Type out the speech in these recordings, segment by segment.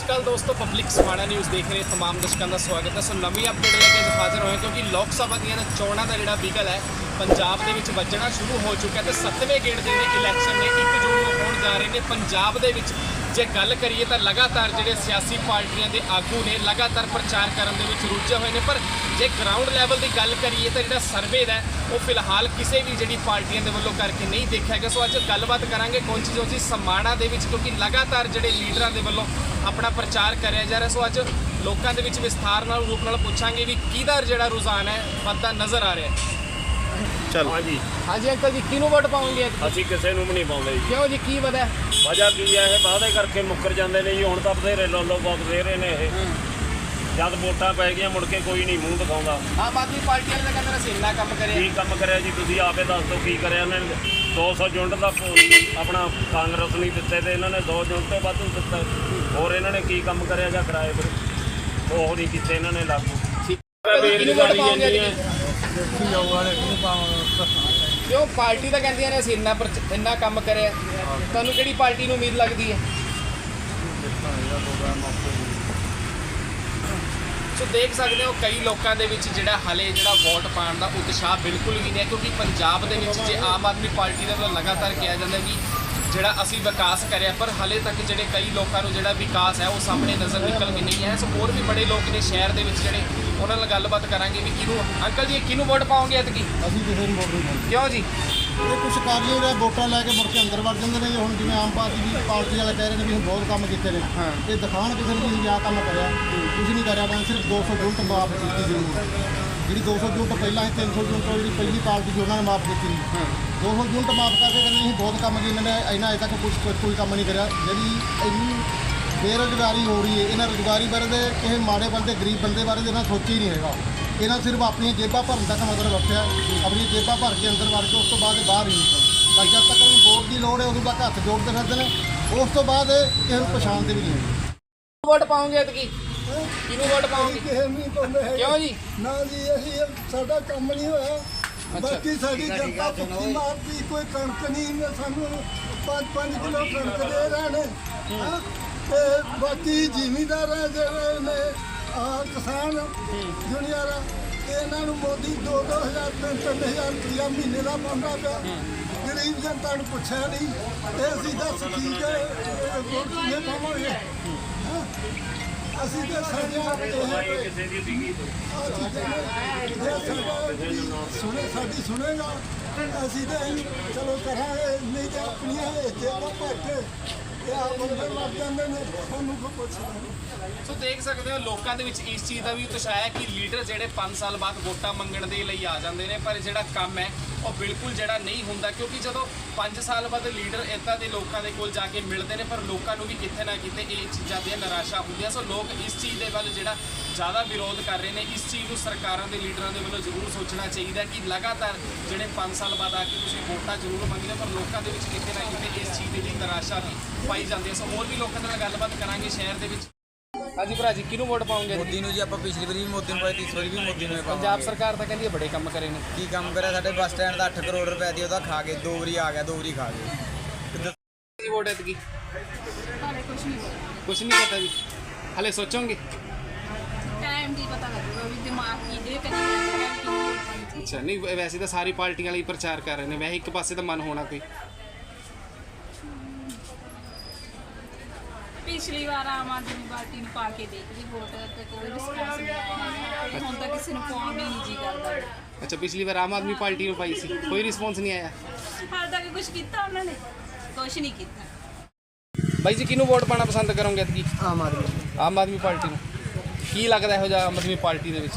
ਸਤਿ ਸ਼੍ਰੀ ਅਕਾਲ ਦੋਸਤੋ public Samana news ਦੇਖ ਰਹੇ ਤਮਾਮ ਦਰਸ਼ਕਾਂ ਦਾ ਸਵਾਗਤ ਹੈ। ਸੋ ਨਵੀਂ ਅਪਡੇਟ ਲੈ ਕੇ ਹਾਜ਼ਰ ਹੋਏ ਕਿਉਂਕਿ ਲੋਕ ਸਭਾ ਦੀਆਂ ਚੋਣਾਂ ਦਾ ਜਿਹੜਾ ਬਿਗਲ ਹੈ, ਪੰਜਾਬ ਦੇ ਵਿੱਚ ਵੱਜਣਾ ਸ਼ੁਰੂ ਹੋ ਚੁੱਕਾ ਤੇ 7ਵੇਂ ਗੇੜ ਦੇ ਜਿਹੜੇ ਇਲੈਕਸ਼ਨ ਨੇ 1 ਜੂਨ ਨੂੰ ਹੋਣ ਜਾ ਰਹੇ ਨੇ। ਪੰਜਾਬ ਦੇ ਵਿੱਚ ਜੇ ਗੱਲ ਕਰੀਏ ਤਾਂ ਲਗਾਤਾਰ ਜਿਹੜੇ ਸਿਆਸੀ ਪਾਰਟੀਆਂ ਦੇ ਆਗੂ ਨੇ ਲਗਾਤਾਰ ਪ੍ਰਚਾਰ ਕਰਨ ਦੇ ਵਿੱਚ ਰੁੱਝੇ ਹੋਏ ਨੇ। ਪਰ ਜੇ ਗਰਾਊਂਡ ਲੈਵਲ ਦੀ ਗੱਲ ਕਰੀਏ ਤਾਂ ਜਿਹੜਾ ਸਰਵੇ ਦਾ ਉਹ ਫਿਲਹਾਲ ਕਿਸੇ ਵੀ ਜਿਹੜੀ ਪਾਰਟੀਆਂ ਦੇ ਵੱਲੋਂ ਕਰਕੇ ਨਹੀਂ ਦੇਖਿਆ ਗਿਆ। ਸੋ ਅੱਜ ਗੱਲਬਾਤ ਕਰਾਂਗੇ ਕੌਣ ਚੀਜ਼ ਹੋਜੀ ਸਮਾਣਾ ਦੇ ਵਿੱਚ ਕਿਉਂਕਿ ਲਗਾਤਾਰ ਜਿਹੜੇ ਲੀਡਰਾਂ ਦੇ ਵੱਲੋਂ ਆਪਣਾ ਪ੍ਰਚਾਰ ਕਰਿਆ ਜਾ ਰਿਹਾ। ਸੋ ਅੱਜ ਲੋਕਾਂ ਦੇ ਵਿੱਚ ਵਿਸਥਾਰ ਨਾਲ ਰੂਪ ਨਾਲ ਪੁੱਛਾਂਗੇ ਵੀ ਕਿਹਦਾ ਜਿਹੜਾ ਰੁਝਾਨ ਹੈ ਵੱਧਦਾ ਨਜ਼ਰ ਆ ਰਿਹਾ ਹੈ। ਹਾਂਜੀ। ਹਾਂਜੀ ਅੰਕਲ ਜੀ ਕਿਹਨੂੰ ਵੋਟ ਪਾਉਂਗੇ ਅਸੀਂ ਕਿਸੇ ਨੂੰ ਵੀ ਨਹੀਂ ਪਾਉਂਦੇ ਜੀ। ਕਿਉਂ ਜੀ ਕੀ ਵਜ੍ਹਾ ਵਜ੍ਹਾ ਕੀ ਹੈ ਇਹ? ਵਾਅਦੇ ਕਰਕੇ ਮੁੱਕਰ ਜਾਂਦੇ ਨੇ ਜੀ। ਹੁਣ ਤਾਂ ਬਥੇਰੇ ਲੋਲੋ ਬਹੁਤ ਦੇ ਰਹੇ ਨੇ ਇਹ। ਜਦ ਵੋਟਾਂ ਪੈ ਗਈਆਂ ਮੁੜ ਕੇ ਕੋਈ ਨਹੀਂ ਮੂੰਹ ਦਿਖਾਉਂਦਾ। ਆਮ ਆਦਮੀ ਪਾਰਟੀ ਵਾਲੇ ਕਹਿੰਦੇ ਨੇ ਅਸੀਂ ਇੰਨਾ ਕੰਮ ਕਰਿਆ। ਕੀ ਕੰਮ ਕਰਿਆ ਜੀ? ਤੁਸੀਂ ਆਪੇ ਦੱਸ ਦਿਓ ਕੀ ਕਰਿਆ ਇਹਨਾਂ ਨੇ। 200 ਯੂਨਿਟ ਦਾ ਆਪਣਾ ਕਾਂਗਰਸ ਨਹੀਂ ਦਿੱਤੇ ਤੇ ਇਹਨਾਂ ਨੇ 2 ਯੂਨਿਟ ਤੋਂ ਵੱਧ ਦਿੱਤਾ। ਹੋਰ ਇਹਨਾਂ ਨੇ ਕੀ ਕੰਮ ਕਰਿਆ ਜਾਂ ਕਰਾਏ ਫਿਰ? ਉਹ ਨਹੀਂ ਕੀਤੇ ਇਹਨਾਂ ਨੇ ਲਾਗੂ। ਇੰਨੀ ਹੈ ਕਿਉਂ ਪਾਰਟੀ ਤਾਂ ਕਹਿੰਦੀਆਂ ਨੇ ਅਸੀਂ ਇੰਨਾ ਪ੍ਰਚ- ਇੰਨਾ ਕੰਮ ਕਰਿਆ। ਤੁਹਾਨੂੰ ਕਿਹੜੀ ਪਾਰਟੀ ਨੂੰ ਉਮੀਦ ਲੱਗਦੀ ਹੈ? ਸੋ ਦੇਖ ਸਕਦੇ ਹੋ ਕਈ ਲੋਕਾਂ ਦੇ ਵਿੱਚ ਜਿਹੜਾ ਹਲੇ ਜਿਹੜਾ ਵੋਟ ਪਾਉਣ ਦਾ ਉਤਸ਼ਾਹ ਬਿਲਕੁਲ ਵੀ ਨਹੀਂ ਹੈ, ਕਿਉਂਕਿ ਪੰਜਾਬ ਦੇ ਵਿੱਚ ਜੇ ਆਮ ਆਦਮੀ ਪਾਰਟੀ ਦੇ ਵੱਲੋਂ ਲਗਾਤਾਰ ਕਿਹਾ ਜਾਂਦਾ ਕਿ ਜਿਹੜਾ ਅਸੀਂ ਵਿਕਾਸ ਕਰਿਆ, ਪਰ ਹਲੇ ਤੱਕ ਜਿਹੜੇ ਕਈ ਲੋਕਾਂ ਨੂੰ ਜਿਹੜਾ ਵਿਕਾਸ ਹੈ, ਉਹ ਸਾਹਮਣੇ ਨਜ਼ਰ ਨਿਕਲ ਕੇ ਨਹੀਂ ਹੈ ਸੋ ਹੋਰ ਵੀ ਬੜੇ ਲੋਕ ਨੇ ਸ਼ਹਿਰ ਦੇ ਵਿੱਚ ਜਿਹੜੇ ਉਹਨਾਂ ਨਾਲ ਗੱਲਬਾਤ ਕਰਾਂਗੇ ਵੀ ਕਿਹਨੂੰ ਅੰਕਲ ਜੀ ਕਿਹਨੂੰ ਵੋਟ ਪਾਓਗੇ ਐਤਕੀ ਅਸੀਂ ਕਿਸੇ ਨੂੰ ਵੋਟ ਨਹੀਂ ਪਾਉਂਦੇ। ਕਿਉਂ ਜੀ? ਇਹ ਕੁਝ ਕਰ ਨਹੀਂ ਰਿਹਾ ਵੋਟਾਂ ਲੈ ਕੇ ਮੁੜ ਕੇ ਅੰਦਰ ਵੜ ਜਾਂਦੇ ਨੇ ਜੀ। ਹੁਣ ਜਿਵੇਂ ਆਮ ਪਾਰਟੀ ਦੀ ਪਾਰਟੀ ਵਾਲੇ ਕਹਿ ਰਹੇ ਨੇ ਵੀ ਅਸੀਂ ਬਹੁਤ ਕੰਮ ਕੀਤੇ ਨੇ। ਹਾਂ। ਇਹ ਦਿਖਾਣ ਕਿਸੇ ਨੂੰ ਵੀ ਆਹ ਕੰਮ ਕਰਿਆ। ਕੁਝ ਨਹੀਂ ਕਰਿਆ ਮੈਂ ਸਿਰਫ 200 ਯੂਨਿਟ ਮਾਫ ਕੀਤੀ ਜ਼ਰੂਰ ਜਿਹੜੀ 200 ਯੂਨਿਟ ਪਹਿਲਾਂ ਸੀ 300 ਯੂਨਿਟ ਜਿਹੜੀ ਪਹਿਲੀ ਪਾਰਟੀ ਸੀ ਉਹਨਾਂ ਨੇ ਮਾਫ ਕੀਤੀ ਸੀ 200 ਯੂਨਿਟ ਮਾਫ ਕਰਕੇ ਕਹਿੰਦੇ ਅਸੀਂ ਬਹੁਤ ਕੰਮ ਕੀਤੇ ਨੇ ਇਹਨਾਂ ਅਜੇ ਤੱਕ ਕੁਝ ਕੋਈ ਕੰਮ ਨਹੀਂ ਕਰਿਆ। ਜਿਹੜੀ ਇੰਨੀ ਬੇਰੁਜ਼ਗਾਰੀ ਹੋ ਰਹੀ ਹੈ। ਇਹਨਾਂ ਰੁਜ਼ਗਾਰੀ ਬਾਰੇ ਦੇ ਕਿਸੇ ਮਾੜੇ ਬੰਦੇ ਗਰੀਬ ਬੰਦੇ ਬਾਰੇ ਦੇ ਇਹਨਾਂ ਸੋਚੀ ਨਹੀਂ ਹੈਗਾ। ਇਹਨਾਂ ਸਿਰਫ ਆਪਣੀਆਂ ਜੇਬਾਂ ਭਰਨ ਤੱਕ ਮਤਲਬ ਰੱਖਿਆ ਆਪਣੀਆਂ ਜੇਬਾਂ ਭਰ ਕੇ ਅੰਦਰ ਵੜ ਕੇ ਉਸ ਤੋਂ ਬਾਅਦ ਬਾਹਰ ਹੀ ਨਿਕਲ ਜਦ ਤੱਕ ਉਹਨੂੰ ਵੋਟ ਦੀ ਲੋੜ ਹੈ ਉਦੋਂ ਤੱਕ ਹੱਥ ਜੋੜਦੇ ਫਿਰਦੇ ਨੇ। ਉਸ ਤੋਂ ਬਾਅਦ ਕਿਸੇ ਨੂੰ ਪਛਾਣਦੇ ਵੀ ਨਹੀਂ ਵੋਟ ਪਾਉਂਗੇ ਐਤਕੀ? ਕਿਹਨੂੰ ਵੋਟ ਪਾਉਂਗੇ ਕਿਸੇ ਨੂੰ ਨਹੀਂ ਪਾਉਂਦੇ ਹੈਗੇ। ਕਿਉਂ ਜੀ? ਨਾ ਜੀ ਅਸੀਂ ਸਾਡਾ ਕੰਮ ਨਹੀਂ ਹੋਇਆ। ਬਾਕੀ ਸਾਡੀ ਜਨਤਾ ਭੁੱਖੀ ਮਾਰਦੀ ਕੋਈ ਕਣਕ ਨਹੀਂ ਨੇ ਸਾਨੂੰ 5-5 ਕਿਲੋ ਕਣਕ ਦੇ ਰਹੇ ਨੇ। ਹਾਂ। ਤੇ ਬਾਕੀ ਜ਼ਿਮੀਦਾਰ ਹੈ ਜਿਹੜੇ ਨੇ ਆ ਕਿਸਾਨ ਦੁਨੀਆ ਇਹਨਾਂ ਨੂੰ ਮੋਦੀ 2-2000 3-3000 ਰੁਪਇਆ ਮਹੀਨੇ ਦਾ ਪਾਉਂਦਾ ਪਿਆ। ਗਰੀਬ ਜਨਤਾ ਨੂੰ ਪੁੱਛਿਆ ਨਹੀਂ, ਤੇ ਅਸੀਂ ਦੱਸ ਕੀ ਕਿ ਵੋਟ ਕਿਵੇਂ ਪਾਵਾਂਗੇ ਅਸੀਂ ਤਾਂ ਕਿਸੇ ਦੀ ਸੁਣੇ ਸਾਡੀ ਸੁਣੇਗਾ ਤਾਂ ਚਲੋ ਕਰਾਂਗੇ ਨਹੀਂ ਤਾਂ ਆਪਣੀਆਂ ਸੋ ਦੇਖ ਸਕਦੇ ਹੋ ਲੋਕਾਂ ਦੇ ਵਿੱਚ ਇਸ ਚੀਜ਼ ਦਾ ਵੀ ਉਤਸ਼ਾਹ ਹੈ ਕਿ ਲੀਡਰ ਜਿਹੜੇ 5 ਸਾਲ ਬਾਅਦ ਵੋਟਾਂ ਮੰਗਣ ਦੇ ਲਈ ਆ ਜਾਂਦੇ ਨੇ ਪਰ ਜਿਹੜਾ ਕੰਮ ਹੈ ਉਹ ਬਿਲਕੁਲ ਜਿਹੜਾ ਨਹੀਂ ਹੁੰਦਾ। ਕਿਉਂਕਿ ਜਦੋਂ 5 ਸਾਲ ਬਾਅਦ ਲੀਡਰ ਇਦਾਂ ਦੇ ਲੋਕਾਂ ਦੇ ਕੋਲ ਜਾ ਕੇ ਮਿਲਦੇ ਨੇ ਪਰ ਲੋਕਾਂ ਨੂੰ ਵੀ ਕਿਤੇ ਨਾ ਕਿਤੇ ਇਹ ਚੀਜ਼ਾਂ ਦੀ ਨਿਰਾਸ਼ਾ ਹੁੰਦੀ ਹੈ ਸੋ ਲੋਕ ਇਸ ਚੀਜ਼ ਦੇ ਵੱਲ ਜਿਹੜਾ ਜ਼ਿਆਦਾ ਵਿਰੋਧ ਕਰ ਰਹੇ ਨੇ ਇਸ ਚੀਜ਼ ਨੂੰ ਸਰਕਾਰਾਂ ਦੇ ਲੀਡਰਾਂ ਦੇ ਵੱਲੋਂ ਜ਼ਰੂਰ ਸੋਚਣਾ ਚਾਹੀਦਾ ਕਿ ਲਗਾਤਾਰ ਜਿਹੜੇ 5 ਸਾਲ ਬਾਅਦ ਆ ਕੇ ਤੁਸੀਂ ਵੋਟਾਂ ਜ਼ਰੂਰ ਮੰਗਦੇ ਪਰ ਲੋਕਾਂ ਦੇ ਵਿੱਚ ਕਿਤੇ ਨਾ ਕਿਤੇ ਇਸ ਚੀਜ਼ ਦੀ ਵੀ ਨਿਰਾਸ਼ਾ ਵੀ ਪਾਈ ਜਾਂਦੀ ਹੈ। ਸੋ ਹੋਰ ਵੀ ਲੋਕਾਂ ਨਾਲ ਗੱਲਬਾਤ ਕਰਾਂਗੇ ਸ਼ਹਿਰ ਦੇ ਵਿੱਚ। ਹਾਂਜੀ ਭਰਾ ਜੀ ਕਿਹਨੂੰ ਵੋਟ ਪਾਉਂਗੇ ਮੋਦੀ ਨੂੰ ਜੀ ਆਪਾਂ ਪਿਛਲੀ ਵਾਰੀ ਵੀ ਮੋਦੀ ਨੂੰ ਪਾਈ ਤੀ ਇਸ ਵਾਰੀ ਵੀ ਮੋਦੀ ਨੂੰ ਹੀ ਪਾਵਾਂਗੇ। ਪੰਜਾਬ ਸਰਕਾਰ ਤਾਂ ਕਹਿੰਦੀ ਹੈ ਬੜੇ ਕੰਮ ਕਰੇ ਨੇ। ਕੀ ਕੰਮ ਕਰਿਆ? ਸਾਡੇ ਬੱਸ ਸਟੈਂਡ ਦਾ 8 ਕਰੋੜ ਰੁਪਏ ਦੀ ਉਹਦਾ ਖਾ ਗਏ ਦੋ ਵਾਰੀ ਆ ਗਿਆ ਦੋ ਵਾਰੀ ਖਾ ਗਏ ਕੀ ਵੋਟ ਹੈ ਤਕੀ ਹਾਲੇ ਕੁਛ ਨਹੀਂ ਕੁਝ ਨਹੀਂ ਪਤਾ ਜੀ। ਹਲੇ ਸੋਚੋਗੇ ਟਾਈਮ ਦੀ ਪਤਾ ਲੱਗੂਗਾ ਵੀ ਦਿਮਾਗ ਕੀ ਦੇ ਕਰੀ ਜਾਂਦਾ ਹੈ ਕਿ ਅੱਛਾ ਨਹੀਂ ਵੈ- ਵੈਸੇ ਤਾਂ ਸਾਰੀ ਪਾਰਟੀਆਂ ਵਾਲੀ ਪ੍ਰਚਾਰ ਕਰ ਰਹੇ ਨੇ ਵੈਸੇ ਇੱਕ ਪਾਸੇ ਤਾਂ ਮਨ ਹੋਣਾ ਕੋਈ ਪਿਛਲੀ ਵਾਰ ਆਮ ਆਦਮੀ ਪਾਰਟੀ ਨੂੰ ਪਾ ਕੇ ਦੇਖ ਲਈ ਵੋਟ ਤੇ ਕੋਈ ਰਿਸਪਾਂਸ ਨਹੀਂ ਆਇਆ ਤੇ ਹੁਣ ਤੱਕ ਕਿਸੇ ਨੂੰ ਪਾਉਣ ਵੀ ਨਹੀਂ ਜੀ ਕਰਦਾ ਅੱਛਾ ਪਿਛਲੀ ਵਾਰ ਆਮ ਆਦਮੀ ਪਾਰਟੀ ਨੂੰ ਪਾਈ ਸੀ ਕੋਈ ਰਿਸਪੌਂਸ ਨਹੀਂ ਆਇਆ ਹਾਲ ਤੱਕ ਕੁਝ ਕੀਤਾ ਉਹਨਾਂ ਨੇ ਕੁਛ ਨਹੀਂ ਕੀਤਾ ਬਾਈ ਜੀ ਕਿਹਨੂੰ ਵੋਟ ਪਾਣਾ ਪਸੰਦ ਕਰੋਗੇ ਐਤਕੀ? ਆਮ ਆਦਮੀ ਆਮ ਆਦਮੀ ਪਾਰਟੀ ਨੂੰ। ਕੀ ਲੱਗਦਾ ਇਹੋ ਜਿਹਾ ਆਮ ਆਦਮੀ ਪਾਰਟੀ ਦੇ ਵਿੱਚ?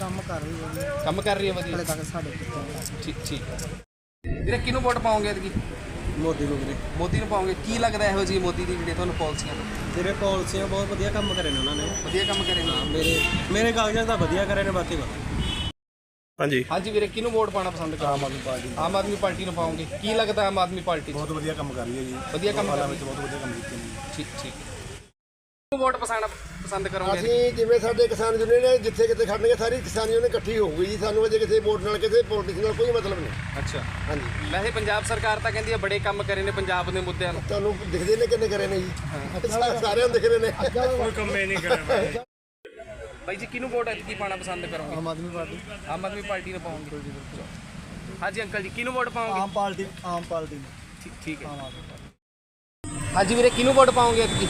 ਕੰਮ ਕਰ ਰਹੀ ਹੈ ਕੰਮ ਕਰ ਰਹੀ ਹੈ ਵਧੀਆ। ਤੱਕ ਸਾਡੇ ਠੀਕ ਠੀਕ। ਵੀਰੇ ਕਿਹਨੂੰ ਵੋਟ ਪਾਓਗੇ ਐਤਕੀ? ਮੋਦੀ ਨੂੰ ਵੀਰੇ। ਮੋਦੀ ਨੂੰ ਪਾਓਗੇ। ਕੀ ਲੱਗਦਾ ਇਹੋ ਜਿਹੀ ਮੋਦੀ ਦੀ ਜਿਹੜੀ ਤੁਹਾਨੂੰ ਪਾਲਿਸੀਆਂ ਤੋਂ ਵੀਰੇ ਪਾਲਿਸੀਆਂ ਬਹੁਤ ਵਧੀਆ ਕੰਮ ਕਰੇ ਨੇ ਉਹਨਾਂ ਨੇ। ਵਧੀਆ ਕੰਮ ਕਰੇ ਨੇ। ਮੇਰੇ ਮੇਰੇ ਕਾਗਜ਼ਾਂ ਤਾਂ ਵਧੀਆ ਕਰੇ ਨੇ ਬਾਕੀ ਪਤਾ ਹਾਂਜੀ। ਹਾਂਜੀ ਵੀਰੇ ਕਿਹਨੂੰ ਵੋਟ ਪਾਣਾ ਪਸੰਦ ਕਰੋਗੇ? ਆਮ ਆਦਮੀ ਪਾਰਟੀ ਆਮ ਆਦਮੀ ਪਾਰਟੀ ਨੂੰ ਪਾਓਗੇ? ਕੀ ਲੱਗਦਾ ਆਮ ਆਦਮੀ ਪਾਰਟੀ 'ਚ? ਬਹੁਤ ਵਧੀਆ ਕੰਮ ਕਰ ਰਹੀ ਹੈ ਜੀ। ਵਧੀਆ ਕੰਮ ਕਰ ਰਹੀ ਹੈ। ਬਹੁਤ ਵਧੀਆ ਕੰਮ ਕੀਤੇ ਨੇ। ਠੀਕ ਠੀਕ। ਕਿਹਨੂੰ ਵੋਟ ਪਸਾਣਾ ਪਸੰਦ ਕਰੋਗੇ? ਅਸੀਂ ਜਿਵੇਂ ਸਾਡੇ ਕਿਸਾਨ ਯੂਨੀਅਨ ਨੇ ਜਿੱਥੇ ਕਿਤੇ ਖੜਨਗੇ ਸਾਰੀ ਕਿਸਾਨ ਯੂਨੀਅਨ ਇਕੱਠੀ ਹੋਊਗੀ ਜੀ। ਸਾਨੂੰ ਅਜੇ ਕਿਸੇ ਵੋਟ ਨਾਲ ਕਿਸੇ ਪੋਲੀਟਿਕਸ ਨਾਲ ਕੋਈ ਮਤਲਬ ਨਹੀਂ। ਅੱਛਾ। ਹਾਂਜੀ। ਵੈਸੇ ਪੰਜਾਬ ਸਰਕਾਰ ਤਾਂ ਕਹਿੰਦੀ ਹੈ ਬੜੇ ਕੰਮ ਕਰੇ ਨੇ ਪੰਜਾਬ ਦੇ ਮੁੱਦਿਆਂ ਨੂੰ। ਤੁਹਾਨੂੰ ਦਿਖਦੇ ਨੇ ਕਿੰਨੇ ਕਰੇ ਨੇ ਜੀ। ਸਾਰਿਆਂ ਨੂੰ ਦਿਖ ਰਹੇ ਨੇ। ਕੋਈ ਕੰਮੇ ਨਹੀਂ ਕਰਿਆ ਬਾਈ ਜੀ ਕਿਹਨੂੰ ਵੋਟ ਐਤਕੀ ਪਾਣਾ ਪਸੰਦ ਕਰੋਗੇ? ਆਮ ਆਦਮੀ ਪਾਰਟੀ। ਆਮ ਆਦਮੀ ਪਾਰਟੀ ਨੂੰ ਪਾਉਂਗੇ। ਹਾਂਜੀ ਅੰਕਲ ਜੀ ਕਿਹਨੂੰ ਵੋਟ ਪਾਉਂਗੇ? ਆਮ ਪਾਰਟੀ ਆਮ ਪਾਰਟੀ ਠੀਕ ਠੀਕ ਹੈ। ਹਾਂਜੀ ਵੀਰੇ ਕਿਹਨੂੰ ਵੋਟ ਪਾਉਂਗੇ ਐਤਕੀ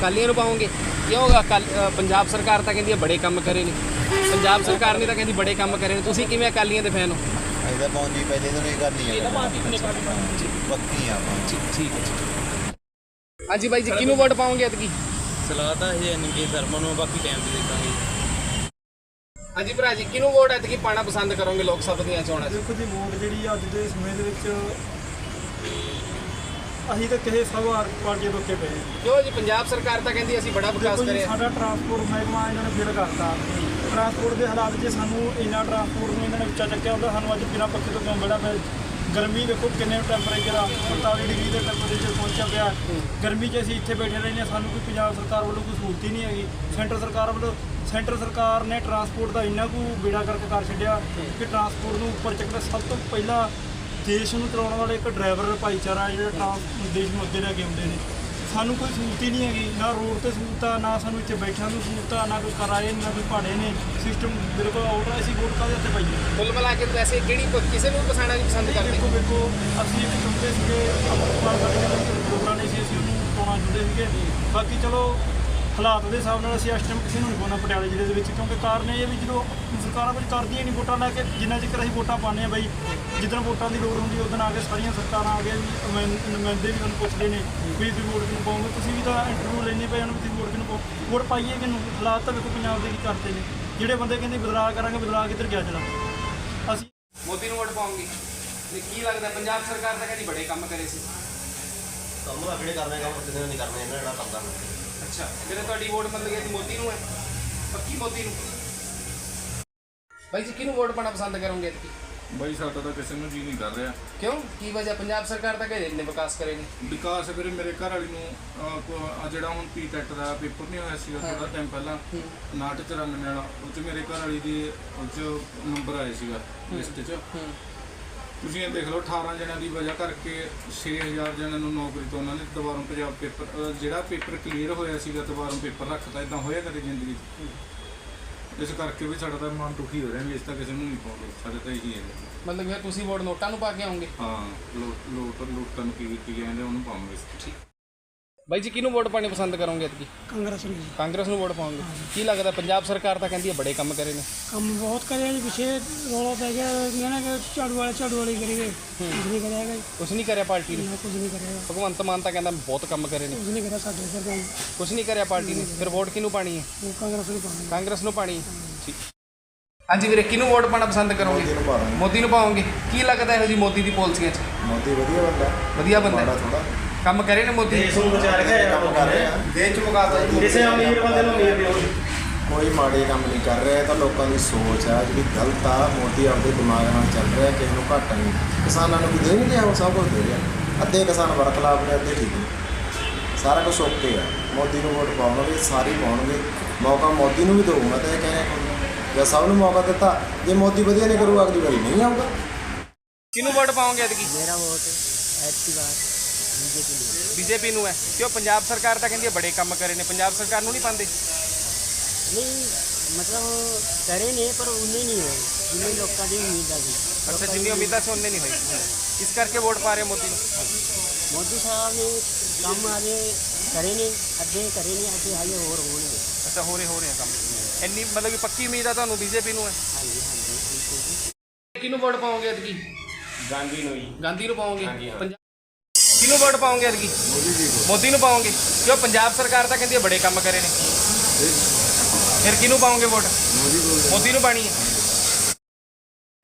ਕਾਲੀਆਂ ਨੂੰ ਪਾਉਂਗੇ। ਕਿਉਂ ਹੋਗਾ ਕੱਲ ਪੰਜਾਬ ਸਰਕਾਰ ਤਾਂ ਕਹਿੰਦੀ ਹੈ ਬੜੇ ਕੰਮ ਕਰੇ ਨੇ। ਪੰਜਾਬ ਸਰਕਾਰ ਨੇ ਤਾਂ ਕਹਿੰਦੀ ਬੜੇ ਕੰਮ ਕਰੇ ਨੇ। ਤੁਸੀਂ ਕਿਵੇਂ ਅਕਾਲੀਆਂ ਦੇ ਫੈਨ ਹੋ? ਇਹਦਾ ਪਹੁੰਚੀ ਪਹਿਲੇ ਤੋਂ ਨਹੀਂ ਕਰਨੀ ਹੈ ਪੱਕੀ ਆ ਠੀਕ ਠੀਕ ਹੈ ਜੀ। ਹਾਂਜੀ ਬਾਈ ਜੀ ਕਿਹਨੂੰ ਵੋਟ ਪਾਉਂਗੇ ਐਤਕੀ ਸਲਾਹ ਤਾਂ ਇਹ ਐਨਕੇ ਸ਼ਰਮਾ ਨੂੰ ਬਾਕੀ ਟਾਈਮ ਤੇ ਦੇਖਾਂਗੇ ਹਾਂਜੀ ਭਰਾ ਜੀ ਕਿਹਨੂੰ ਵੋਟ ਐਤਕੀ ਪਾਣਾ ਪਸੰਦ ਕਰੋਗੇ ਲੋਕ ਸਭਾ ਦੀਆਂ ਚੋਣਾਂ 'ਚ? ਦੇਖੋ ਜੀ ਵੋਟ ਜਿਹੜੀ ਅੱਜ ਦੇ ਸਮੇਂ ਦੇ ਵਿੱਚ ਅਸੀਂ ਤਾਂ ਕਿਸੇ ਸਭ ਪਾਰਟੀਆਂ ਤੋਂ ਅੱਗੇ ਪਏ ਹਾਂ। ਕਿਉਂ ਜੀ ਪੰਜਾਬ ਸਰਕਾਰ ਤਾਂ ਕਹਿੰਦੀ ਅਸੀਂ ਬੜਾ ਵਿਕਾਸ ਦੇਖੋ ਜੀ ਕਰਿਆ। ਸਾਡਾ ਟਰਾਂਸਪੋਰਟ ਮਹਿਕਮਾ ਇਹਨਾਂ ਨੇ ਫੇਲ ਕਰਤਾ। ਟਰਾਂਸਪੋਰਟ ਦੇ ਹਾਲਾਤ 'ਚ ਸਾਨੂੰ ਇੰਨਾ ਟਰਾਂਸਪੋਰਟ ਨੂੰ ਇਹਨਾਂ ਨੇ ਉੱਚਾ ਚੱਕਿਆ ਹੁੰਦਾ ਸਾਨੂੰ ਅੱਜ ਬਿਨਾਂ ਪੱਖੇ ਤੋਂ ਕੰਮ ਬੜਾ ਪਿਆ ਗਰਮੀ ਦੇਖੋ ਕਿੰਨੇ ਟੈਂਪਰੇਚਰ ਆ 45 ਡਿਗਰੀ ਦੇ ਟੈਂਪਰੇਚਰ ਪਹੁੰਚਿਆ ਪਿਆ। ਗਰਮੀ 'ਚ ਅਸੀਂ ਇੱਥੇ ਬੈਠੇ ਰਹਿੰਦੇ ਹਾਂ, ਸਾਨੂੰ ਕੋਈ ਪੰਜਾਬ ਸਰਕਾਰ ਵੱਲੋਂ ਕੋਈ ਸਹੂਲਤ ਹੀ ਨਹੀਂ ਹੈਗੀ। ਸੈਂਟਰ ਸਰਕਾਰ ਵੱਲੋਂ, ਸੈਂਟਰ ਸਰਕਾਰ ਨੇ ਟਰਾਂਸਪੋਰਟ ਦਾ ਇੰਨਾ ਕੁ ਬੇੜਾ ਕਰਕੇ ਕਰ ਛੱਡਿਆ ਕਿ ਟਰਾਂਸਪੋਰਟ ਨੂੰ ਉੱਪਰ ਚੱਕਦਾ ਸਭ ਤੋਂ ਪਹਿਲਾਂ ਦੇਸ਼ ਨੂੰ ਚਲਾਉਣ ਵਾਲੇ ਇੱਕ ਡਰਾਈਵਰ ਭਾਈਚਾਰਾ ਜਿਹੜਾ ਟਰਾਂਸ ਦੇਸ਼ ਨੂੰ ਅੱਗੇ ਲੈ ਕੇ ਆਉਂਦੇ ਨੇ। ਸਾਨੂੰ ਕੋਈ ਸਹੂਲਤ ਹੀ ਨਹੀਂ ਹੈਗੀ ਨਾ ਰੋਡ ਤੇ ਸਹੂਲਤ ਆ ਨਾ ਸਾਨੂੰ ਇੱਥੇ ਬੈਠਣ ਨੂੰ ਸਹੂਲਤ ਆ ਨਾ ਕੋਈ ਕਿਰਾਏ ਨਾ ਕੋਈ ਭਾੜੇ ਨੇ ਸਿਸਟਮ ਬਿਲਕੁਲ ਆਊਟ ਆ ਅਸੀਂ ਵੋਟ ਕਾਹਦੇ ਉੱਤੇ ਪਾਈਏ? ਕੁੱਲ ਮਿਲਾ ਕੇ ਵੈਸੇ ਕਿਹੜੀ ਕਿਸੇ ਨੂੰ ਪਸਾਣਾ ਨਹੀਂ ਪਸੰਦ ਕਰਦੇ? ਦੇਖੋ ਵੇਖੋ ਅਸੀਂ ਇੱਕ ਚਾਹੁੰਦੇ ਸੀਗੇ ਅਮਰਪਾਲ ਸਾਡੇ ਨਾਲ ਪ੍ਰੋਗਰਾਮ ਨਹੀਂ ਸੀ ਅਸੀਂ ਉਹਨੂੰ ਪਾਉਣਾ ਚਾਹੁੰਦੇ ਸੀਗੇ। ਬਾਕੀ ਚਲੋ ਹਾਲਾਤ ਦੇ ਹਿਸਾਬ ਨਾਲ ਅਸੀਂ ਇਸ ਟਾਈਮ ਕਿਸੇ ਨੂੰ ਨਹੀਂ ਪਾਉਣਾ ਪਟਿਆਲੇ ਜ਼ਿਲ੍ਹੇ ਦੇ ਵਿੱਚ, ਕਿਉਂਕਿ ਕਾਰਨ ਇਹ ਹੈ ਵੀ ਜਦੋਂ ਸਰਕਾਰਾਂ ਵਿੱਚ ਕਰਦੀਆਂ ਹੀ ਨਹੀਂ ਵੋਟਾਂ ਲੈ ਕੇ, ਜਿੰਨਾ ਚਿਰ ਅਸੀਂ ਵੋਟਾਂ ਪਾਉਂਦੇ ਆ ਬਈ, ਜਿੱਦਣ ਵੋਟਾਂ ਦੀ ਲੋੜ ਹੁੰਦੀ ਉਦੋਂ ਆ ਕੇ ਸਾਰੀਆਂ ਸਰਕਾਰਾਂ ਆ ਕੇ ਵੀ ਨੁਮਾਇੰ- ਨੁਮਾਇੰਦੇ ਵੀ ਸਾਨੂੰ ਪੁੱਛਦੇ ਨੇ ਵੀ ਤੁਸੀਂ ਵੋਟ ਕਿਹਨੂੰ ਪਾਓਗੇ? ਤੁਸੀਂ ਵੀ ਤਾਂ ਇੰਟਰਵਿਊ ਲੈਣੇ ਪਏ ਹਨ ਤੁਸੀਂ ਵੋਟ ਕਿਹਨੂੰ ਪਾਓ। ਵੋਟ ਪਾਈਏ ਕਿਹਨੂੰ? ਹਾਲਾਤ ਤਾਂ ਵੇਖੋ ਪੰਜਾਬ ਦੇ ਕੀ ਕਰਦੇ ਨੇ। ਜਿਹੜੇ ਬੰਦੇ ਕਹਿੰਦੇ ਬਦਲਾਅ ਕਰਾਂਗੇ, ਬਦਲਾਅ ਕਿੱਧਰ ਗਿਆ ਚਲਾ ਅਸੀਂ ਮੋਦੀ ਨੂੰ ਵੋਟ ਪਾਉਂਗੇ। ਕੀ ਲੱਗਦਾ, ਪੰਜਾਬ ਸਰਕਾਰ ਤਾਂ ਕਹਿੰਦੀ ਬੜੇ ਕੰਮ ਕਰੇ ਸੀ। ਕੰਮ ਤਾਂ ਕਿਹੜੇ ਕਰਨੇ ਕੰਮ ਕਿਸੇ ਨੇ ਨਹੀਂ ਕਰਨੇ ਇਹਨਾਂ ਜਿਹੜਾ ਕੰਮ ਕਰਨਾ। ਅੱਛਾ ਜਿਹੜੇ ਤੁਹਾਡੀ ਵੋਟ ਮਤਲਬ ਕਿ ਮੋਦੀ ਨੂੰ ਹੈ ਪੱਕੀ ਮੋਦੀ ਨੂੰ? ਬਾਈ ਜੀ ਕਿਹਨੂੰ ਵੋਟ ਪਾਣਾ ਪਸੰਦ ਕਰੋਗੇ ਐਤਕੀ? ਬਾਈ ਸਾਡਾ ਤਾਂ ਕਿਸੇ ਨੂੰ ਜੀ ਨਹੀਂ ਕਰ ਰਿਹਾ। ਕਿਉਂ? ਕੀ ਵਜ੍ਹਾ? ਪੰਜਾਬ ਸਰਕਾਰ ਤਾਂ ਕਹਿੰਦੇ ਨੇ ਵਿਕਾਸ ਕਰੇ ਨੇ। ਵਿਕਾਸ ਵੀਰੇ ਮੇਰੇ ਘਰ ਵਾਲੀ ਨੂੰ ਅਹ, ਕੋ- ਆਹ ਜਿਹੜਾ ਹੁਣ ਪੀ ਟੈਟ ਦਾ ਪੇਪਰ ਨਹੀਂ ਹੋਇਆ ਸੀਗਾ ਥੋੜਾ ਟਾਈਮ ਪਹਿਲਾਂ 5994 ਵਾਲਾ ਉਹ 'ਚ ਮੇਰੇ ਘਰ ਵਾਲੀ ਦੀ ਉਹ 'ਚ ਨੰਬਰ ਆਇਆ ਸੀਗਾ ਲਿਸਟ 'ਚ। ਤੁਸੀਂ ਇਹ ਦੇਖ ਲਓ 18 ਜਣਿਆਂ ਦੀ ਵਜ੍ਹਾ ਕਰਕੇ 6000 ਜਣਿਆਂ ਨੂੰ ਨੌਕਰੀ ਤੋਂ ਉਹਨਾਂ ਨੇ ਦੁਬਾਰਾ ਪੰਜਾਬ ਪੇਪਰ ਅਹ, ਜਿਹੜਾ ਪੇਪਰ ਕਲੀਅਰ ਹੋਇਆ ਸੀਗਾ ਦੁਬਾਰਾ ਪੇਪਰ ਰੱਖਤਾ ਇਦਾਂ ਹੋਇਆ ਕਦੇ ਜ਼ਿੰਦਗੀ 'ਚ? ਇਸ ਕਰਕੇ ਵੀ ਸਾਡਾ ਤਾਂ ਮਨ ਦੁਖੀ ਹੋ ਰਿਹਾ ਵੀ ਇਸ ਤਾਂ ਕਿਸੇ ਨੂੰ ਨਹੀਂ ਪਾਉਂਦੇ ਸਾਡੇ ਤਾਂ ਇਹੀ ਹੈ। ਮਤਲਬ ਕਿ ਤੁਸੀਂ ਵੋਟ ਨੋਟਾਂ ਨੂੰ ਪਾ ਕੇ ਆਉਂਗੇ? ਹਾਂ ਲੋਟ ਲੋਟ ਲੋਟਾਂ ਨੂੰ ਕੀ ਕੀ ਕਹਿੰਦੇ ਉਹਨੂੰ ਪਾਵਾਂਗੇ ਬਾਈ ਜੀ ਕਿਹਨੂੰ ਵੋਟ ਪਾਣੀ ਪਸੰਦ ਕਰੋਗੇ ਐਤਕੀ? ਕਾਂਗਰਸ ਨੂੰ ਕਾਂਗਰਸ ਨੂੰ ਵੋਟ ਪਾਉਂਗੇ ਕੀ ਲੱਗਦਾ ਪੰਜਾਬ ਸਰਕਾਰ ਤਾਂ ਕਹਿੰਦੀ ਹੈ ਬੜੇ ਕੰਮ ਕਰੇ ਨੇ। ਕੰਮ ਬਹੁਤ ਕਰਿਆ ਜੀ ਪਿਛੇ ਰੌਲਾ ਪੈ ਗਿਆ ਇਹਨਾਂ ਕਿ ਝਾੜੂ ਵਾਲੇ ਝਾੜੂ ਵਾਲੇ ਕਰੀਏ ਕੁਝ ਨਹੀਂ ਕਰਿਆ ਹੈਗਾ ਜੀ। ਕੁਝ ਨਹੀਂ ਕਰਿਆ ਪਾਰਟੀ ਨੇ? ਕੁਝ ਨਹੀਂ ਕਰਿਆ ਭਗਵੰਤ ਮਾਨ ਤਾਂ ਕਹਿੰਦਾ ਬਹੁਤ ਕੰਮ ਕਰੇ ਨੇ। ਕੁਝ ਨਹੀਂ ਕਰਿਆ ਸਾਡੇ ਇੱਧਰ ਦਾ। ਕੁਝ ਨਹੀਂ ਕਰਿਆ ਪਾਰਟੀ ਨੇ। ਫਿਰ ਵੋਟ ਕਿਹਨੂੰ ਪਾਣੀ ਹੈ? ਉਹ ਕਾਂਗਰਸ ਨੂੰ ਪਾਉਣੀ ਕਾਂਗਰਸ ਨੂੰ ਪਾਣੀ ਹੈ। ਠੀਕ। ਹਾਂਜੀ ਵੀਰੇ ਕਿਹਨੂੰ ਵੋਟ ਪਾਣਾ ਪਸੰਦ ਕਰੋਗੇ? ਮੋਦੀ ਨੂੰ ਪਾਉਂਗੇ ਕੀ ਲੱਗਦਾ ਇਹੋ ਜੀ ਮੋਦੀ ਦੀ ਪਾਲਿਸੀਆਂ 'ਚ? ਮੋਦੀ ਵਧੀਆ ਬੰਦਾ। ਵਧੀਆ ਬੰਦਾ। ਹੈ। ਥੋੜਾ ਕੰਮ ਕਰੇ ਨੇ ਮੋਦੀ ਨੂੰ ਬਚਾ ਰਿਹਾ ਕੰਮ ਕਰ ਰਿਹਾ। ਦੇਸ਼ ਚ ਮੁਕਾਬਲਾ ਕਿਸੇ ਅਮੀਰ ਬੰਦੇ ਨੂੰ ਅਮੀਰ ਦਿਓ ਕੋਈ ਮਾੜੇ ਕੰਮ ਨਹੀਂ ਕਰ ਰਿਹਾ ਤਾਂ ਲੋਕਾਂ ਦੀ ਸੋਚ ਆ ਜਿਹੜੀ ਗਲਤ ਆ ਮੋਦੀ ਆਪਦੇ ਦਿਮਾਗ ਨਾਲ ਚੱਲ ਰਿਹਾ ਕਿਸੇ ਨੂੰ ਘਾਟਾ ਨਹੀਂ। ਕਿਸਾਨਾਂ ਨੂੰ ਵੀ ਦੇ ਨਹੀਂ ਰਿਹਾ ਉਹ ਸਭ ਕੁਝ ਦੇ ਰਿਹਾ। ਅੱਧੇ ਕਿਸਾਨ ਵਰਖਲਾਫ ਨੇ ਅੱਧੇ ਠੀਕ ਨੇ। ਸਾਰਾ ਕੁਝ ਓਕੇ ਆ। ਮੋਦੀ ਨੂੰ ਵੋਟ ਪਾਉਣਗੇ ਸਾਰੇ ਪਾਉਣਗੇ। ਮੌਕਾ ਮੋਦੀ ਨੂੰ ਵੀ ਦਿਓ ਮੈਂ ਤਾਂ ਇਹ ਕਹਿ ਰਿਹਾ ਜੇ ਸਭ ਨੂੰ ਮੌਕਾ ਦਿੱਤਾ ਜੇ ਮੋਦੀ ਵਧੀਆ ਨਹੀਂ ਕਰੂ ਅਗਲੀ ਵਾਰੀ ਨਹੀਂ ਆਊਗਾ। ਕਿਹਨੂੰ ਵੋਟ ਪਾਉਂਗੇ ਐਤਕੀ? ਮੇਰਾ ਵੋਟ ਐਤਕੀ ਵਾਰ। ਬੀਜੇਪੀ ਨੂੰ ਹੈ। ਕਿਉਂ? ਪੰਜਾਬ ਸਰਕਾਰ ਤਾਂ ਕਹਿੰਦੀ ਹੈ ਬੜੇ ਕੰਮ ਕਰੇ ਨੇ। ਪੰਜਾਬ ਸਰਕਾਰ ਨੂੰ ਨਹੀਂ ਪਾਉਂਦੇ? ਨਹੀਂ ਮਤਲਬ ਕਰੇ ਨੇ ਪਰ ਉਨੇ ਨਹੀਂ ਹੋਏ। ਜਿੰਨੇ ਲੋਕਾਂ ਦੀ ਉਮੀਦ ਆ ਜੀ। ਅੱਛਾ ਜਿੰਨੀ ਉਮੀਦਾਂ ਸੀ ਉਹਨੇ ਨਹੀਂ ਹੋਈ। ਇਸ ਕਰਕੇ ਵੋਟ ਪਾ ਰਹੇ ਮੋਦੀ ਨੂੰ? ਮੋਦੀ ਸਾਹਿਬ ਨੇ ਕੰਮ ਆਲੇ ਕਰੇ ਨੇ ਅੱਧੇ ਕਰੇ ਨੇ ਅੱਧੇ ਹਾਲੇ ਹੋਰ ਹੋਣਗੇ। ਅੱਛਾ ਹੋ ਰਹੇ ਹੋ ਰਹੇ ਆ ਕੰਮ। ਇੰਨੀ ਮਤਲਬ ਕਿ ਪੱਕੀ ਉਮੀਦ ਆ ਤੁਹਾਨੂੰ ਬੀਜੇਪੀ ਨੂੰ? ਹੈ ਹਾਂਜੀ ਹਾਂਜੀ ਬਿਲਕੁਲ ਜੀ। ਕਿਹਨੂੰ ਵੋਟ ਪਾਉਂਗੇ ਐਤਕੀ? ਗਾਂਧੀ ਨੂੰ ਹੀ ਗਾਂਧੀ ਨੂੰ ਪਾਉਂਗੇ ਪੰਜਾਬ ਕਿਹਨੂੰ ਵੋਟ ਪਾਉਂਗੇ ਐਤਕੀ ਮੋਦੀ ਜੀ ਮੋਦੀ ਨੂੰ ਪਾਉਂਗੇ ਕਿਉਂ ਪੰਜਾਬ ਸਰਕਾਰ ਤਾਂ ਕਹਿੰਦੀ ਹੈ ਬੜੇ ਕੰਮ ਕਰੇ ਨੇ। ਫਿਰ ਕਿਹਨੂੰ ਪਾਉਂਗੇ ਵੋਟ? ਮੋਦੀ ਨੂੰ ਪਾਣੀ ਹੈ।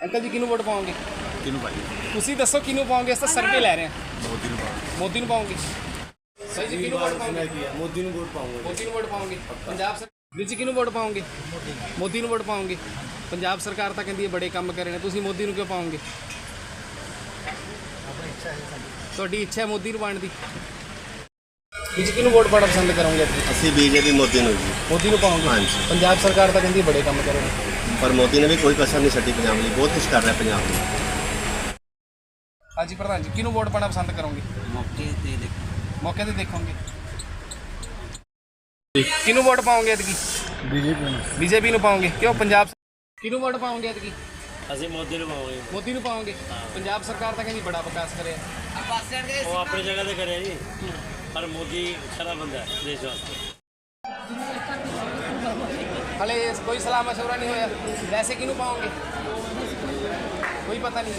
ਅੰਕਲ ਜੀ ਕਿਹਨੂੰ ਵੋਟ ਪਾਉਂਗੇ ਕਿਹਨੂੰ ਪਾਈ ਤੁਸੀਂ ਦੱਸੋ ਕਿਹਨੂੰ ਪਾਉਂਗੇ ਇਸ ਤਾਂ ਸਰਵੇ ਲੈ ਰਹੇ ਹਾਂ। ਮੋਦੀ ਨੂੰ ਪਾਉਂਗੇ ਮੋਦੀ ਨੂੰ ਪਾਉਂਗੇ ਸਹੀ ਜੀ ਕਿਹਨੂੰ ਵੋਟ ਪਾਉਂਗੇ ਮੋਦੀ ਨੂੰ ਵੋਟ ਪਾਉਂਗੇ ਮੋਦੀ ਨੂੰ ਵੋਟ ਪਾਉਂਗੇ ਪੰਜਾਬ ਸਰ ਵਿੱਚ ਕਿਹਨੂੰ ਵੋਟ ਪਾਉਂਗੇ ਮੋਦੀ ਨੂੰ ਵੋਟ ਪਾਉਂਗੇ ਪੰਜਾਬ ਸਰਕਾਰ ਤਾਂ ਕਹਿੰਦੀ ਹੈ ਬੜੇ ਕੰਮ ਕਰੇ ਨੇ। ਤੁਸੀਂ ਮੋਦੀ ਨੂੰ ਕਿਉਂ ਪਾਉਂਗੇ ਤੁਹਾਡੀ ਇੱਛਾ ਹੈ ਮੋਦੀ ਨੂੰ ਪਾਉਣ ਦੀ? ਤੁਸੀਂ ਕਿਹਨੂੰ ਵੋਟ ਪਾਣਾ ਪਸੰਦ ਕਰੋਗੇ? ਅਸੀਂ ਬੀਜੇਪੀ ਮੋਦੀ ਨੂੰ ਜੀ। ਮੋਦੀ ਨੂੰ ਪਾਉਂਗੇ? ਹਾਂਜੀ। ਪੰਜਾਬ ਸਰਕਾਰ ਤਾਂ ਕਹਿੰਦੀ ਬੜੇ ਕੰਮ ਕਰੋ ਪਰ ਮੋਦੀ ਨੇ ਵੀ ਕੋਈ ਕਸਰ ਨਹੀਂ ਛੱਡੀ ਪੰਜਾਬ ਲਈ। ਬਹੁਤ ਕੁਝ ਕਰ ਰਿਹਾ ਪੰਜਾਬ ਲਈ। ਹਾਂਜੀ ਪ੍ਰਧਾਨ ਜੀ ਕਿਹਨੂੰ ਵੋਟ ਪਾਣਾ ਪਸੰਦ ਕਰੋਗੇ? ਮੌਕੇ ਤੇ ਦੇਖੋ। ਮੌਕੇ ਤੇ ਦੇਖੋਗੇ? ਕਿਹਨੂੰ ਵੋਟ ਪਾਉਂਗੇ ਐਤਕੀ? ਬੀਜੇਪੀ ਨੂੰ। ਬੀਜੇਪੀ ਨੂੰ ਪਾਉਂਗੇ। ਕਿਉਂ? ਪੰਜਾਬ ਕਿਹਨੂੰ ਵੋਟ ਪਾਉਂਗੇ ਐਤਕੀ? ਅਸੀਂ ਮੋਦੀ ਨੂੰ ਪਾਵਾਂਗੇ। ਮੋਦੀ ਨੂੰ ਪਾਉਂਗੇ ਪੰਜਾਬ ਸਰਕਾਰ ਤਾਂ ਕਹਿੰਦੀ ਬੜਾ ਵਿਕਾਸ ਕਰਿਆ। ਉਹ ਆਪਣੀ ਜਗ੍ਹਾ ਤੇ ਕਰਿਆ ਜੀ। ਪਰ ਮੋਦੀ ਖਰਾ ਬੰਦਾ ਹੈ ਦੇਸ਼ ਵਾਸਤੇ। ਹਲੇ ਕੋਈ ਸਲਾਹ ਮਸ਼ਵਰਾ ਨਹੀਂ ਹੋਇਆ। ਵੈਸੇ ਕਿਹਨੂੰ ਪਾਓਗੇ? ਕੋਈ ਪਤਾ ਨਹੀਂ।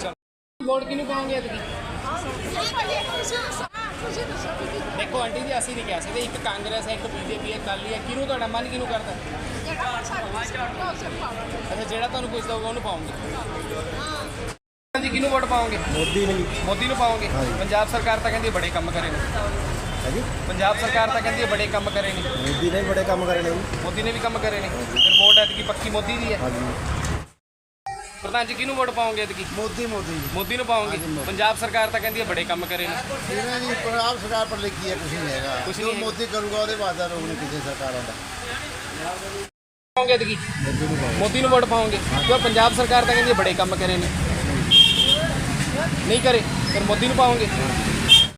ਚਲੋ। ਵੋਟ ਕਿਹਨੂੰ ਪਾਓਗੇ ਐਤਕੀ ਦੇਖੋ ਆਂਟੀ ਜੀ ਅਸੀਂ ਨਹੀਂ ਕਹਿ ਸਕਦੇ। ਇੱਕ ਕਾਂਗਰਸ ਹੈ ਇੱਕ ਬੀਜੇਪੀ ਹੈ ਅਕਾਲੀ ਹੈ। ਕਿਹਨੂੰ ਤੁਹਾਡਾ ਮਨ ਕਿਹਨੂੰ ਕਰਦਾ? ਅੱਛਾ ਜਿਹੜਾ ਤੁਹਾਨੂੰ ਪੁੱਛਦਾ ਹੋਊਗਾ ਉਹਨੂੰ ਪਾਉਂਗੇ ਹਾਂਜੀ ਕਿਹਨੂੰ ਵੋਟ ਪਾਓਗੇ? ਮੋਦੀ ਨੇ ਮੋਦੀ ਨੂੰ ਪਾਓਗੇ? ਪੰਜਾਬ ਸਰਕਾਰ ਤਾਂ ਕਹਿੰਦੀ ਬੜੇ ਕੰਮ ਕਰੇ ਨੇ। ਹਾਂਜੀ? ਪੰਜਾਬ ਸਰਕਾਰ ਤਾਂ ਕਹਿੰਦੀ ਬੜੇ ਕੰਮ ਕਰੇ ਨੇ। ਮੋਦੀ ਨੇ ਬੜੇ ਕੰਮ ਕਰਨੇ ਮੋਦੀ ਨੇ ਵੀ ਕੰਮ ਕਰੇ ਨੇ। ਫਿਰ ਵੋਟ ਐਤਕੀ ਪੱਕੀ ਮੋਦੀ ਦੀ ਹੈ। ਪ੍ਰਧਾਨ ਜੀ ਕਿਹਨੂੰ ਵੋਟ ਪਾਓਗੇ ਐਤਕੀ? ਮੋਦੀ ਮੋਦੀ ਮੋਦੀ ਨੂੰ ਪਾਓਗੇ? ਪੰਜਾਬ ਸਰਕਾਰ ਤਾਂ ਕਹਿੰਦੀ ਹੈ ਬੜੇ ਕੰਮ ਕਰੇ ਨੇ। ਇਹਨਾਂ ਦੀ ਪੰਜਾਬ ਸਰਕਾਰ ਪਰ ਲਿਖੀ ਹੈ ਕੁਝ ਨਹੀਂ ਹੈਗਾ। ਕੁਛ ਨਹੀਂ ਜੋ ਹੈ। ਮੋਦੀ ਕਰੂਗਾ ਉਹਦੇ ਬਾਅਦ ਦਾ ਰੋਗ ਨਹੀਂ ਕਿਸੇ ਸਰਕਾਰਾਂ ਦਾ। ਪਾਓਗੇ ਐਤਕੀ? ਮੋਦੀ ਨੂੰ ਵੋਟ ਪਾਓਗੇ? ਕਿਉਂ? ਪੰਜਾਬ ਸਰਕਾਰ ਤਾਂ ਕਹਿੰਦੀ ਹੈ ਬੜੇ ਕੰਮ ਕਰੇ ਨੇ। ਨਹੀਂ ਕਰੇ ਫਿਰ ਮੋਦੀ ਨੂੰ ਪਾਓਗੇ